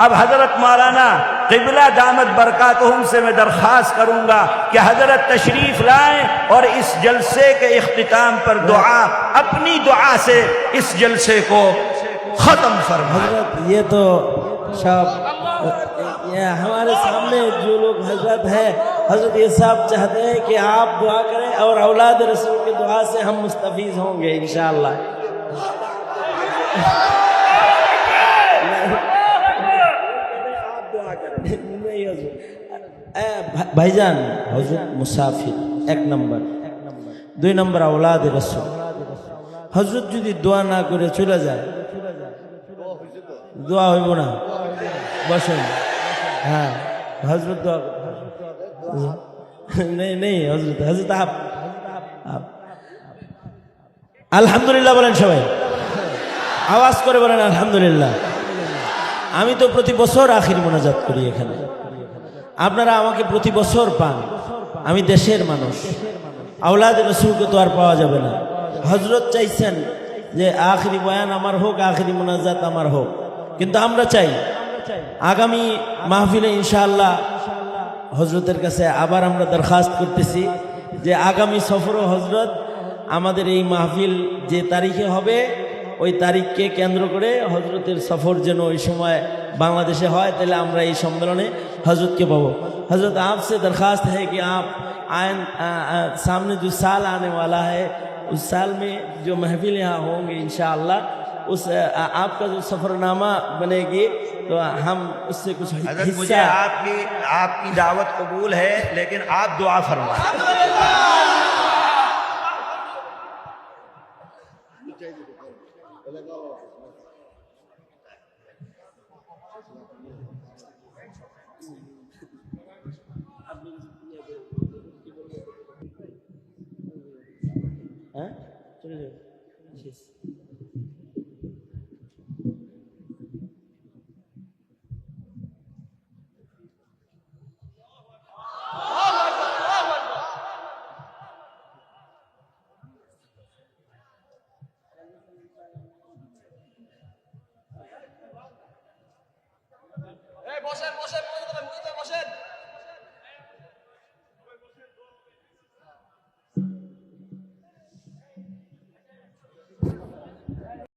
اب حضرت مولانا قبلہ دامت برکاتہم سے میں درخواست کروں گا کہ حضرت تشریف لائیں اور اس جلسے کے اختتام پر دعا، اپنی دعا سے اس جلسے کو ختم فرمائیں۔ حضرت، یہ تو ہمارے سامنے جو لوگ حضرت ہیں، حضرت یہ صاحب چاہتے ہیں کہ آپ دعا کریں اور اولاد رسول کی دعا سے ہم مستفیض ہوں گے انشاءاللہ۔ ভাইজান হজরত মুসাফির, এক নম্বর। দুই নম্বর আওলাদ রসুল। হজরত যদি দোয়া না করে চলে যায়, দোয়া হইব না। বসেন। হ্যাঁ হজরত দোয়া নেই নেই হজরত হজরত আপ। আলহামদুলিল্লাহ বলেন সবাই। আওয়াজ করে বলেন আলহামদুলিল্লাহ। আমি তো প্রতি বছর আখির মোনাজাত করি এখানে। আপনারা আমাকে প্রতি বছর পান। আমি দেশের মানুষ। আওলাদ রসুলকে তো আর পাওয়া যাবে না। হজরত চাইছেন যে আখরি বয়ান আমার হোক, আখরি মোনাজাত আমার হোক। কিন্তু আমরা চাই, আগামী মাহফিলে ইনশাআল্লাহ হজরতের কাছে আবার আমরা দরখাস্ত করতেছি যে আগামী সফরও হজরত আমাদের এই মাহফিল যে তারিখে হবে ওই তারিখকে কেন্দ্র করে হজরতের সফর যেন ওই সময় বাংলাদেশে হয় তাহলে আমরা এই সম্মেলনে হজরতকে পাবো हजरत आपसे दरख्वास्त है कि आप आयन आ, आ, सामने जो साल आने वाला है उस साल में जो महफिल यहाँ होंगे इन उस आ, आपका जो सफ़रनामा बनेगी तो हम उससे कुछ हजरत मुझे हिस्सा आपकी आपकी दावत कबूल है लेकिन आप दुआ फरमाएं হ্যাঁ চলে যাবে শেষ